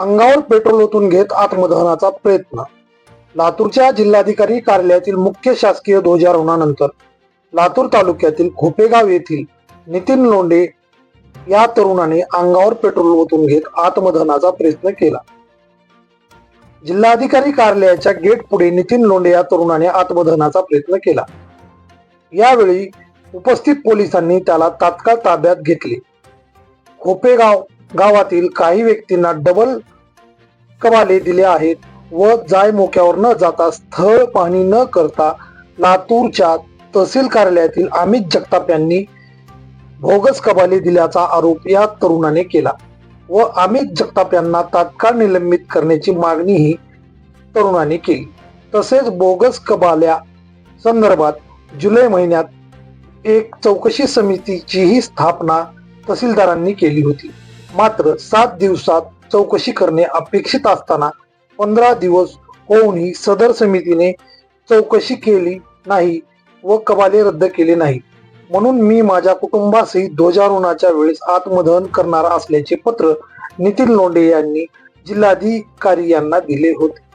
अंगावर पेट्रोल ओतून घेत आत्मदहनाचा प्रयत्न. लातूरच्या जिल्हाधिकारी कार्यालयातील मुख्य शासकीय ध्वजारोहणानंतर लातूर तालुक्यातील खोपेगाव येथील नितीन लोंडे या तरुणाने अंगावर पेट्रोल ओतून घेत आत्मदहनाचा प्रयत्न केला. जिल्हाधिकारी कार्यालयाच्या गेट पुढे नितीन लोंडे या तरुणाने आत्मदहनाचा प्रयत्न केला. यावेळी उपस्थित पोलिसांनी त्याला तात्काळ ताब्यात घेतले. खोपेगाव गावातील काही व्यक्तींना डबल कबाले दिले आहेत व जाय मोक्यावर न जाता स्थळ पाहणी न करता लातूरच्या तहसील कार्यालयातील अमित जगताप यांनी भोगस कबाले दिल्याचा आरोप या तरुणाने केला व अमित जगताप यांना तात्काळ निलंबित करण्याची मागणीही तरुणाने केली. तसेच बोगस कबाल्या संदर्भात जुलै महिन्यात एक चौकशी समितीचीही स्थापना तहसीलदारांनी केली होती. मात्र सात दिवसात चौकशी करणे अपेक्षित असताना पंधरा दिवस होऊनही सदर समितीने चौकशी केली नाही व कबाले रद्द केले नाही. म्हणून मी माझ्या कुटुंबासहित ध्वजारोहणाच्या वेळेस आत्मदहन करणार असल्याचे पत्र नितीन लोंढे यांनी जिल्हाधिकारी यांना दिले होते.